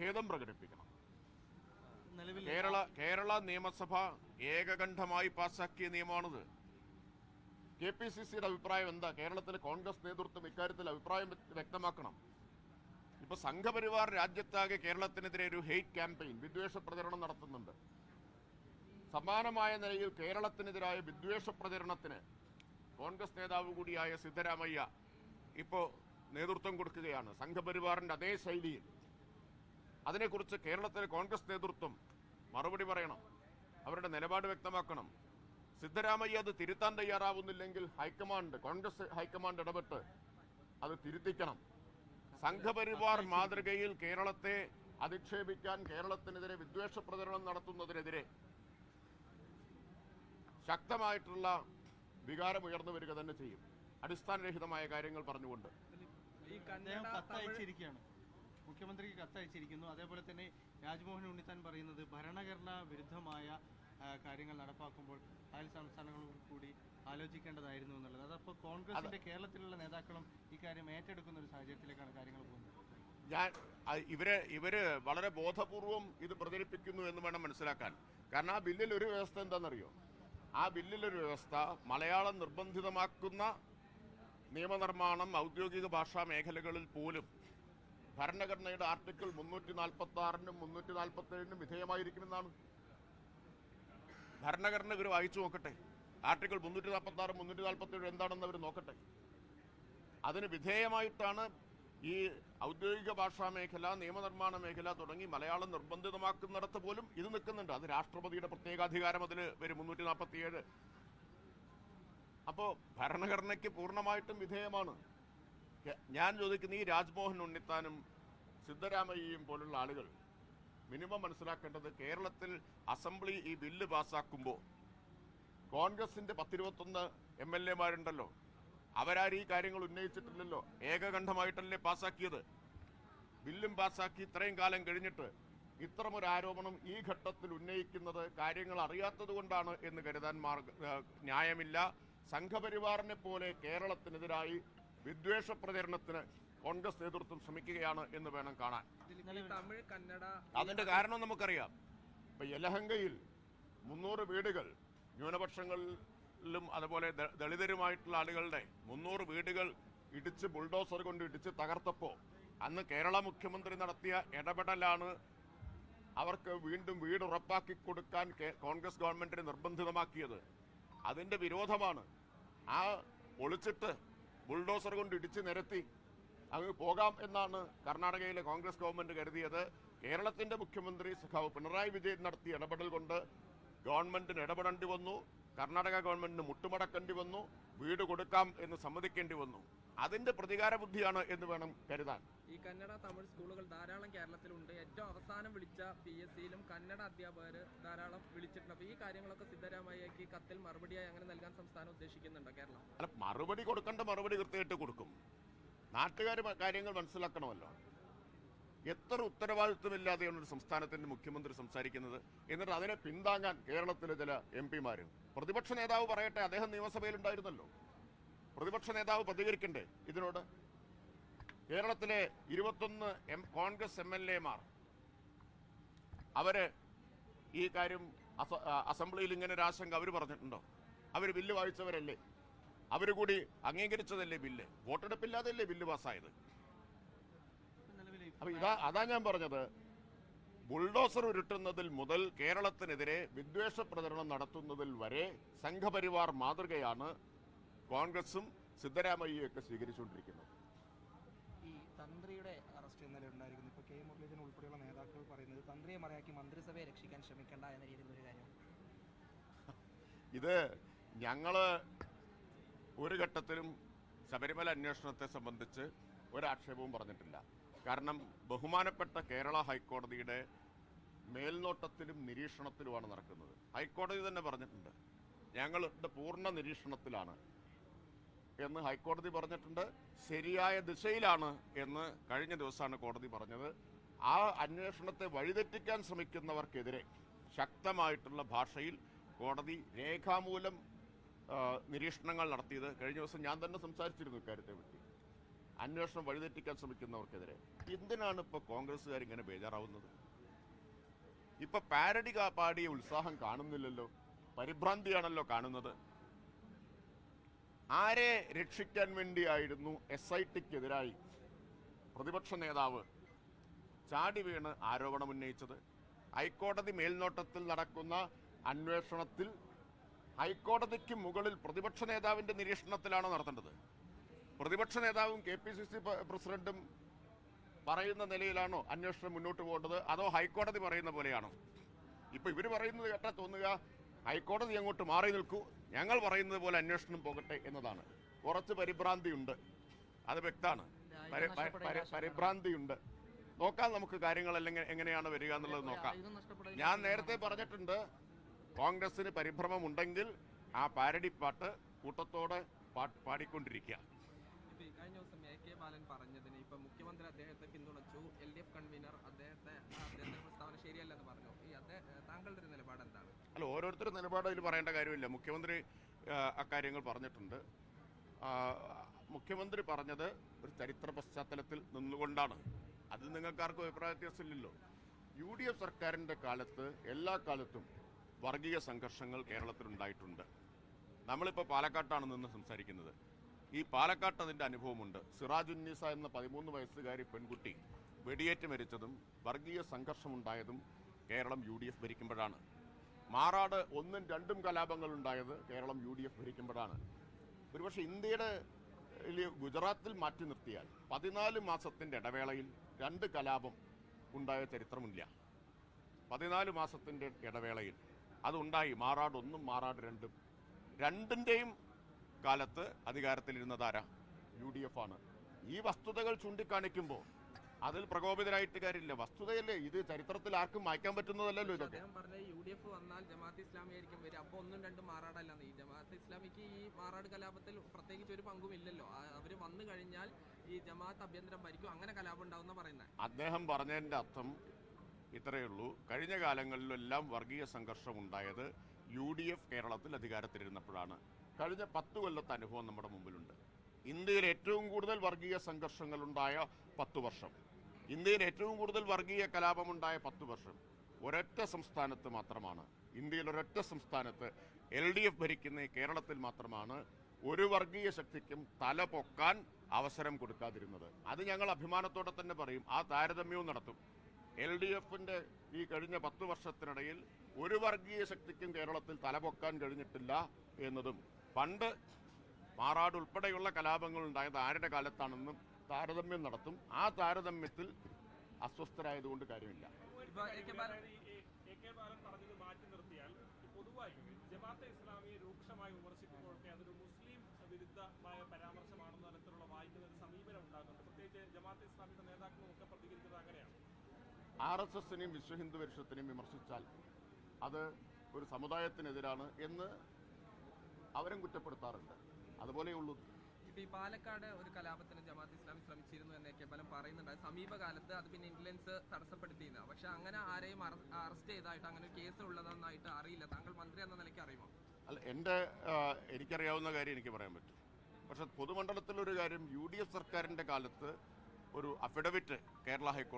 ഖേദം പ്രകടിപ്പിക്കണം. കേരള കേരള നിയമസഭ ഏകകണ്ഠമായി പാസാക്കിയ നിയമമാണിത്. കെ പി സി സിയുടെ അഭിപ്രായം എന്താ? കേരളത്തിലെ കോൺഗ്രസ് നേതൃത്വം ഇക്കാര്യത്തിൽ അഭിപ്രായം വ്യക്തമാക്കണം. ഇപ്പൊ സംഘപരിവാർ രാജ്യത്താകെ കേരളത്തിനെതിരെ ഒരു ഹെയ്റ്റ് ക്യാമ്പയിൻ വിദ്വേഷ പ്രചരണം നടത്തുന്നുണ്ട്. സമാനമായ നിലയിൽ കേരളത്തിനെതിരായ വിദ്വേഷ പ്രചരണത്തിന് കോൺഗ്രസ് നേതാവ് കൂടിയായ സിദ്ധരാമയ്യ ഇപ്പോ നേതൃത്വം കൊടുക്കുകയാണ്. സംഘപരിവാറിന്റെ അതേ ശൈലിയിൽ അതിനെക്കുറിച്ച് കേരളത്തിലെ കോൺഗ്രസ് നേതൃത്വം മറുപടി പറയണം. അവരുടെ നിലപാട് വ്യക്തമാക്കണം. സിദ്ധരാമയ്യ അത് തിരുത്താൻ തയ്യാറാവുന്നില്ലെങ്കിൽ ഹൈക്കമാൻഡ് കോൺഗ്രസ് ഹൈക്കമാൻഡ് ഇടപെട്ട് അത് തിരുത്തിക്കണം. സംഘപരിവാർ മാതൃകയിൽ കേരളത്തെ അധിക്ഷേപിക്കാൻ കേരളത്തിനെതിരെ വിദ്വേഷ പ്രചരണം നടത്തുന്നതിനെതിരെ ശക്തമായിട്ടുള്ള വികാരം ഉയർന്നു വരിക തന്നെ ചെയ്യും. അടിസ്ഥാനരഹിതമായ കാര്യങ്ങൾ പറഞ്ഞുകൊണ്ട്. ഈ അദ്ദേഹം കന്നഡ തമിഴ് കത്തയച്ചിരിക്കുകയാണ്. മുഖ്യമന്ത്രിക്ക് കത്തയച്ചിരിക്കുന്നു. അതേപോലെ തന്നെ രാജ്മോഹൻ ഉണ്ണിത്താൻ പറയുന്നത് ഭരണഘടനാ വിരുദ്ധമായ കാര്യങ്ങൾ നടപ്പാക്കുമ്പോൾ അയൽ സംസ്ഥാനങ്ങളും കൂടി ആലോചിക്കേണ്ടതായിരുന്നു എന്നുള്ളത്. അതപ്പോൾ കോൺഗ്രസിന്റെ കേരളത്തിലുള്ള നേതാക്കളും ഇക്കാര്യം ഏറ്റെടുക്കുന്ന ഒരു സാഹചര്യത്തിലേക്കാണ് കാര്യങ്ങൾ പോകുന്നത്. ഞാൻ ഇവർ ഇവർ വളരെ ബോധപൂർവം ഇത് പ്രചരിപ്പിക്കുന്നു എന്ന് വേണം മനസ്സിലാക്കാൻ. കാരണം ആ ബില്ലിൽ ഒരു വ്യവസ്ഥ എന്താണെന്നറിയോ? ആ ബില്ലിലൊരു വ്യവസ്ഥ മലയാളം നിർബന്ധിതമാക്കുന്ന നിയമനിർമ്മാണം ഔദ്യോഗിക ഭാഷാ മേഖലകളിൽ പോലും ഭരണഘടനയുടെ ആർട്ടിക്കിൾ മുന്നൂറ്റി നാൽപ്പത്തി ആറിനും മുന്നൂറ്റി നാൽപ്പത്തി ഏഴിനും വിധേയമായിരിക്കുമെന്നാണ്. ഭരണഘടന ഇവർ വായിച്ചു നോക്കട്ടെ. ആർട്ടിക്കിൾ മുന്നൂറ്റി നാൽപ്പത്തി ആറ് മുന്നൂറ്റി നാൽപ്പത്തി ഏഴ് എന്താണെന്ന് അവർ നോക്കട്ടെ. അതിന് വിധേയമായിട്ടാണ് ഈ ഔദ്യോഗിക ഭാഷാ മേഖല നിയമനിർമ്മാണ മേഖല തുടങ്ങി മലയാളം നിർബന്ധിതമാക്കുന്നിടത്ത് പോലും ഇത് നിൽക്കുന്നുണ്ട്. അത് രാഷ്ട്രപതിയുടെ പ്രത്യേകാധികാരം അതിൽ വരും മുന്നൂറ്റി നാൽപ്പത്തിയേഴ് അപ്പോൾ ഭരണഘടനയ്ക്ക് പൂർണമായിട്ടും വിധേയമാണ്. ഞാൻ ചോദിക്കുന്ന ഈ രാജ്മോഹൻ ഉണ്ണിത്താനും സിദ്ധരാമയ്യയും പോലുള്ള ആളുകൾ മിനിമം മനസ്സിലാക്കേണ്ടത് കേരളത്തിൽ അസംബ്ലി ഈ ബില്ല് പാസ്സാക്കുമ്പോൾ കോൺഗ്രസിന്റെ പത്തിരുപത്തൊന്ന് എം എൽ എമാരുണ്ടല്ലോ. അവരാരും ഈ കാര്യങ്ങൾ ഉന്നയിച്ചിട്ടില്ലല്ലോ. ഏകകണ്ഠമായിട്ടല്ലേ പാസ്സാക്കിയത്? ബില്ലും പാസ്സാക്കി ഇത്രയും കാലം കഴിഞ്ഞിട്ട് ഇത്തരമൊരു ആരോപണം ഈ ഘട്ടത്തിൽ ഉന്നയിക്കുന്നത് കാര്യങ്ങൾ അറിയാത്തത് കൊണ്ടാണ് എന്ന് കരുതാൻ മാർഗ ന്യായമില്ല. സംഘപരിവാറിനെ പോലെ കേരളത്തിനെതിരായി വിദ്വേഷ പ്രചരണത്തിന് കോൺഗ്രസ് നേതൃത്വം ശ്രമിക്കുകയാണ് എന്ന് വേണം കാണാൻ. ഇതിൽ തമിഴ് കന്നഡ അതിന്റെ കാരണം നമുക്കറിയാം. ഇപ്പൊ യലഹങ്കയിൽ മുന്നൂറ് വീടുകൾ ന്യൂനപക്ഷങ്ങളിലും അതുപോലെ ദളിതരുമായിട്ടുള്ള ആളുകളുടെ മുന്നൂറ് വീടുകൾ ഇടിച്ച് ബുൾഡോസർ കൊണ്ട് ഇടിച്ച് തകർത്തപ്പോ അന്ന് കേരള മുഖ്യമന്ത്രി നടത്തിയ ഇടപെടലാണ് അവർക്ക് വീണ്ടും വീട് ഉറപ്പാക്കി കൊടുക്കാൻ കോൺഗ്രസ് ഗവൺമെന്റിനെ നിർബന്ധിതമാക്കിയത്. അതിന്റെ വിരോധമാണ് ആ ഒളിച്ചിട്ട് ബുൾഡോസർ കൊണ്ട് ഇടിച്ച് നിരത്തി അങ്ങ് പോകാം എന്നാണ് കർണാടകയിലെ കോൺഗ്രസ് ഗവൺമെന്റ് കരുതിയത്. കേരളത്തിന്റെ മുഖ്യമന്ത്രി സഖാവ് പിണറായി വിജയൻ നടത്തിയ ഇടപെടൽ കൊണ്ട് ഗവൺമെന്റിന് ഇടപെടേണ്ടി വന്നു. കർണാടക ഗവൺമെന്റിന് മുട്ടുമടക്കേണ്ടി വന്നു. വീട് കൊടുക്കാം എന്ന് സമ്മതിക്കേണ്ടി വന്നു. അതിന്റെ പ്രതികാര ബുദ്ധിയാണ് എന്ന് വേണം കരുതാൻ. ഈ കന്നഡ തമിഴ് സ്കൂളുകൾ ധാരാളം കേരളത്തിലുണ്ട്. ഏറ്റവും അവസാനം വിളിച്ച പി എസ് സിയിലും കന്നഡ അധ്യാപകർ ധാരാളം വിളിച്ചിട്ടുണ്ട്. അപ്പോൾ ഈ കാര്യങ്ങളൊക്കെ സിദ്ധരാമയ്യക്ക് കത്തിൽ മറുപടിയായി അങ്ങനെ നൽകാൻ സംസ്ഥാനം ഉദ്ദേശിക്കുന്നുണ്ടോ കേരളം? അല്ല മറുപടി കൊടുക്കേണ്ട മറുപടി കൃത്യമായിട്ട് കൊടുക്കും. നാട്ടുകാർ കാര്യങ്ങൾ മനസ്സിലാക്കണമല്ലോ. എത്ര ഉത്തരവാദിത്വമില്ലാതെയാണ് ഒരു സംസ്ഥാനത്തിന്റെ മുഖ്യമന്ത്രി സംസാരിക്കുന്നത്. എന്നിട്ട് അതിനെ പിന്താങ്ങാൻ കേരളത്തിലെ ചില എം പിമാരും. പ്രതിപക്ഷ നേതാവ് പറയട്ടെ അദ്ദേഹം നിയമസഭയിൽ ഉണ്ടായിരുന്നല്ലോ പ്രതിപക്ഷ നേതാവ് പ്രതികരിക്കണ്ടേ? ഇതിനോട്? കേരളത്തിലെ ഇരുപത്തൊന്ന് എം കോൺഗ്രസ് എം എൽ എമാർ അവർ ഈ കാര്യം അസ- അസംബ്ലിയിൽ ഇങ്ങനെ ഒരു ആശങ്ക അവർ പറഞ്ഞിട്ടുണ്ടോ? അവർ ബില്ല് വായിച്ചവരല്ലേ? അവർ കൂടി അംഗീകരിച്ചതല്ലേ ബില്ല്? വോട്ടെടുപ്പില്ലാതെയല്ലേ ബില്ല് പാസ്സായത്? അപ്പൊ ഇതാ അതാ ഞാൻ പറഞ്ഞത്. ബുൾഡോസർ ഉരുട്ടുന്നതിൽ മുതൽ കേരളത്തിനെതിരെ വിദ്വേഷ പ്രചരണം നടത്തുന്നതിൽ വരെ സംഘപരിവാർ മാതൃകയാണ് കോൺഗ്രസും സിദ്ധരാമയ്യയൊക്കെ സ്വീകരിച്ചുകൊണ്ടിരിക്കുന്നത് ഈ തന്ത്രിയുടെ അറസ്റ്റ് ഇന്നലെ ഉണ്ടായിരിക്കുന്നു. ഇപ്പോൾ കെ മുരളീധരൻ ഉൾപ്പെടെയുള്ള നേതാക്കൾ പറയുന്നത് തന്ത്രിയെ മറയാക്കി മന്ത്രിസഭയെ രക്ഷിക്കാൻ ശ്രമിക്കേണ്ട എന്ന രീതിയിലുള്ള ഒരു കാര്യം. ഇത് ഞങ്ങൾ ഒരു ഘട്ടത്തിലും ശബരിമല അന്വേഷണത്തെ സംബന്ധിച്ച് ഒരാക്ഷേപവും പറഞ്ഞിട്ടില്ല. കാരണം ബഹുമാനപ്പെട്ട കേരള ഹൈക്കോടതിയുടെ മേൽനോട്ടത്തിലും നിരീക്ഷണത്തിലുമാണ് നടക്കുന്നത്. ഹൈക്കോടതി തന്നെ പറഞ്ഞിട്ടുണ്ട്. ഞങ്ങളുടെ പൂർണ നിരീക്ഷണത്തിലാണ് എന്ന് ഹൈക്കോടതി പറഞ്ഞിട്ടുണ്ട്. ശരിയായ ദിശയിലാണ് എന്ന് കഴിഞ്ഞ ദിവസമാണ് കോടതി പറഞ്ഞത്. ആ അന്വേഷണത്തെ വഴിതെറ്റിക്കാൻ ശ്രമിക്കുന്നവർക്കെതിരെ ശക്തമായിട്ടുള്ള ഭാഷയിൽ കോടതി രേഖാമൂലം നിരീക്ഷണങ്ങൾ നടത്തിയത്. കഴിഞ്ഞ ദിവസം ഞാൻ തന്നെ സംസാരിച്ചിരുന്നു ഇക്കാര്യത്തെ പറ്റി. അന്വേഷണം വഴിതെറ്റിക്കാൻ ശ്രമിക്കുന്നവർക്കെതിരെ. എന്തിനാണ് ഇപ്പോൾ കോൺഗ്രസ്സുകാർ ഇങ്ങനെ ബേജാറാവുന്നത്? ഇപ്പോൾ പാരഡി പാടിയ ഉത്സാഹം കാണുന്നില്ലല്ലോ. പരിഭ്രാന്തിയാണല്ലോ കാണുന്നത്. ആരെ രക്ഷിക്കാൻ വേണ്ടിയായിരുന്നു എസ് ഐ ടിക്കെതിരായി പ്രതിപക്ഷ നേതാവ് ചാടി വീണ് ആരോപണം ഉന്നയിച്ചത്? ഹൈക്കോടതി മേൽനോട്ടത്തിൽ നടക്കുന്ന അന്വേഷണത്തിൽ ഹൈക്കോടതിക്ക് മുകളിൽ പ്രതിപക്ഷ നേതാവിന്റെ നിരീക്ഷണത്തിലാണ് നടത്തേണ്ടത്. പ്രതിപക്ഷ നേതാവും കെ പി സി സി പ്രസിഡന്റും പറയുന്ന നിലയിലാണോ അന്വേഷണം മുന്നോട്ട് പോകേണ്ടത്? അതോ ഹൈക്കോടതി പറയുന്ന പോലെയാണോ? ഇപ്പൊ ഇവർ പറയുന്നത് കേട്ടാ തോന്നുക ഹൈക്കോടതി അങ്ങോട്ട് മാറി നിൽക്കൂ. ഞങ്ങൾ പറയുന്നത് പോലെ അന്വേഷണം പോകട്ടെ എന്നതാണ്. കുറച്ച് പരിഭ്രാന്തിയുണ്ട്. അത് വ്യക്തമാണ്. പരിഭ്രാന്തി പരി- പരി- പരിഭ്രാന്തിയുണ്ട്. നോക്കാം നമുക്ക് കാര്യങ്ങൾ അല്ലെങ്കിൽ എങ്ങനെയാണ് വരിക എന്നുള്ളത് നോക്കാം. ഞാൻ നേരത്തെ പറഞ്ഞിട്ടുണ്ട് കോൺഗ്രസിന് പരിഭ്രമമുണ്ടെങ്കിൽ ആ പാരഡി പാട്ട് കൂട്ടത്തോടെ പാടിക്കൊണ്ടിരിക്കുക. കഴിഞ്ഞ ദിവസം എ കെ ബാലൻ പറഞ്ഞതിന് ഇപ്പൊ മുഖ്യമന്ത്രി അദ്ദേഹത്തെ പിന്തുണച്ചു. എൽ ഡി എഫ് കൺവീനർ അദ്ദേഹത്തെ അദ്ദേഹത്തിന്റെ പ്രസ്താവന ശരിയല്ലെന്ന് പറഞ്ഞു. ഈ അദ്ദേഹം താങ്കളുടെ ഒരു നിലപാട് എന്താണ് അല്ല ഓരോരുത്തരും നിലപാട് അതിൽ പറയേണ്ട കാര്യമില്ല. മുഖ്യമന്ത്രി അക്കാര്യങ്ങൾ പറഞ്ഞിട്ടുണ്ട്. മുഖ്യമന്ത്രി പറഞ്ഞത് ഒരു ചരിത്ര പശ്ചാത്തലത്തിൽ നിന്നുകൊണ്ടാണ്. അത് നിങ്ങൾക്കാർക്കും അഭിപ്രായ വ്യത്യാസമില്ലല്ലോ. യു ഡി എഫ് സർക്കാരിന്റെ കാലത്ത് എല്ലാ കാലത്തും വർഗീയ സംഘർഷങ്ങൾ കേരളത്തിൽ ഉണ്ടായിട്ടുണ്ട്. നമ്മളിപ്പോൾ പാലക്കാട്ടാണ് നിന്ന് സംസാരിക്കുന്നത്. ഈ പാലക്കാട്ട് അതിന്റെ അനുഭവമുണ്ട്. സിറാജുന്നീസ എന്ന പതിമൂന്ന് വയസ്സുകാരി പെൺകുട്ടി വെടിയേറ്റ് മരിച്ചതും വർഗീയ സംഘർഷമുണ്ടായതും കേരളം യു ഡി എഫ് ഭരിക്കുമ്പോഴാണ്. മാറാട് ഒന്നും രണ്ടും കലാപങ്ങൾ ഉണ്ടായത് കേരളം യു ഡി എഫ് ഭരിക്കുമ്പോഴാണ്. ഒരുപക്ഷെ ഇന്ത്യയുടെ ഗുജറാത്തിൽ മാറ്റി നിർത്തിയാൽ പതിനാല് മാസത്തിന്റെ ഇടവേളയിൽ രണ്ട് കലാപം ഉണ്ടായ ചരിത്രമില്ല. പതിനാല് മാസത്തിന്റെ ഇടവേളയിൽ അതുണ്ടായി. മാറാട് ഒന്നും മാറാട് രണ്ടും. രണ്ടിന്റെയും കാലത്ത് അധികാരത്തിലിരുന്നതാരാ യു ഡി എഫ് ആണ്. ഈ വസ്തുതകൾ ചൂണ്ടിക്കാണിക്കുമ്പോൾ അതിൽ പ്രകോപിതരായിട്ട് കാര്യമില്ല. വസ്തുതയല്ലേ ഇത് ചരിത്രത്തിൽ ആർക്കും മായ്ക്കാൻ പറ്റുന്നതല്ലല്ലോ ഇതൊക്കെ. യു ഡി എഫ് വന്നാൽ ജമാഅത്ത് ഇസ്ലാമി ആയിരിക്കും വരും അപ്പൊ ഒന്നും രണ്ടും മാറാടല്ല ഈ ജമാഅത്ത് ഇസ്ലാമിക്ക് ഈ മാറാട് കലാപത്തിൽ പ്രത്യേകിച്ച് ഒരു പങ്കും ഇല്ലല്ലോ. അവർ വന്നു കഴിഞ്ഞാൽ ഈ ജമാഅത്ത് അഭ്യന്തരം ഭരിക്കും. അങ്ങനെ കലാപം ഉണ്ടാവുന്ന പറയുന്നത് അദ്ദേഹം പറഞ്ഞതിന്റെ അർത്ഥം ഇത്രയേ ഉള്ളൂ. കഴിഞ്ഞ കാലങ്ങളിലെല്ലാം വർഗീയ സംഘർഷം ഉണ്ടായത് യു ഡി എഫ് കേരളത്തിൽ അധികാരത്തിലിരുന്നപ്പോഴാണ്. കഴിഞ്ഞ പത്ത് കൊല്ലത്തെ അനുഭവം നമ്മുടെ മുമ്പിലുണ്ട്. ഇന്ത്യയിൽ ഏറ്റവും കൂടുതൽ വർഗീയ സംഘർഷങ്ങളുണ്ടായ പത്ത് വർഷം. ഇന്ത്യയിൽ ഏറ്റവും കൂടുതൽ വർഗീയ കലാപമുണ്ടായ പത്ത് വർഷം ഒരൊറ്റ സംസ്ഥാനത്ത് മാത്രമാണ്. ഇന്ത്യയിൽ ഒരൊറ്റ സംസ്ഥാനത്ത് എൽ ഡി എഫ് ഭരിക്കുന്ന കേരളത്തിൽ മാത്രമാണ് ഒരു വർഗീയ ശക്തിക്കും തല പൊക്കാൻ അവസരം കൊടുക്കാതിരുന്നത്. അത് ഞങ്ങൾ അഭിമാനത്തോടെ തന്നെ പറയും. ആ താരതമ്യവും നടത്തും. എൽ ഡി എഫിന്റെ ഈ കഴിഞ്ഞ പത്ത് വർഷത്തിനിടയിൽ ഒരു വർഗീയ ശക്തിക്കും കേരളത്തിൽ തലപൊക്കാൻ കഴിഞ്ഞിട്ടില്ല എന്നതും. പണ്ട് മാറാട് ഉൾപ്പെടെയുള്ള കലാപങ്ങൾ ഉണ്ടായത് ആരുടെ കാലത്താണെന്നും താരതമ്യം നടത്തും. ആ താരതമ്യത്തിൽ അസ്വസ്ഥരായതുകൊണ്ട് കാര്യമില്ല. മാറ്റി നിർത്തിയാൽ പൊതുവായി ജമാഅത്തെ ഇസ്ലാമിയെ രൂക്ഷമായി വിമർശിക്കുമ്പോഴൊക്കെ അതൊരു മുസ്ലിം വിരുദ്ധമായ പരാമർശമാണെന്ന തരത്തിലുള്ള വായിക്കുന്ന ഒരു സമീപനം ഉണ്ടാകുന്നുണ്ട്. പ്രത്യേകിച്ച് ജമാഅത്തെ ഇസ്ലാമിയുടെ നേതാക്കളും ഒക്കെ പ്രതികരിക്കുന്നത് അങ്ങനെയാണ്. ആർ എസ് എസിനെയും വിശ്വ ഹിന്ദു പരിഷത്തിനെയും വിമർശിച്ചാൽ അത് ഒരു സമുദായത്തിനെതിരാണ് എന്ന് അവരും കുറ്റപ്പെടുത്താറുണ്ട്. അതുപോലെയുള്ളൂ ഇപ്പൊ ഈ പാലക്കാട് ഒരു കലാപത്തിന് ജമാഅത്ത് ഇസ്ലാമി ശ്രമിച്ചിരുന്നു എന്നൊക്കെ പലം പറയുന്നുണ്ട്. സമീപകാലത്ത് അത് പിന്നെ ഇന്റലിജൻസ് തടസ്സപ്പെടുത്തിയില്ല. പക്ഷെ അങ്ങനെ ആരെയും അറസ്റ്റ് ചെയ്തായിട്ട് അങ്ങനെ ഒരു കേസ് ഉള്ളതെന്നായിട്ട് അറിയില്ല. താങ്കൾ മന്ത്രി എന്ന നിലയ്ക്ക് അറിയുമോ? അല്ല എന്റെ എനിക്കറിയാവുന്ന കാര്യം എനിക്ക് പറയാൻ പറ്റും. പക്ഷെ പൊതുമണ്ഡലത്തിലൊരു കാര്യം യു ഡി എഫ് സർക്കാരിന്റെ കാലത്ത് ഒരു അഫിഡവിറ്റ് കേരള ഹൈക്കോടതി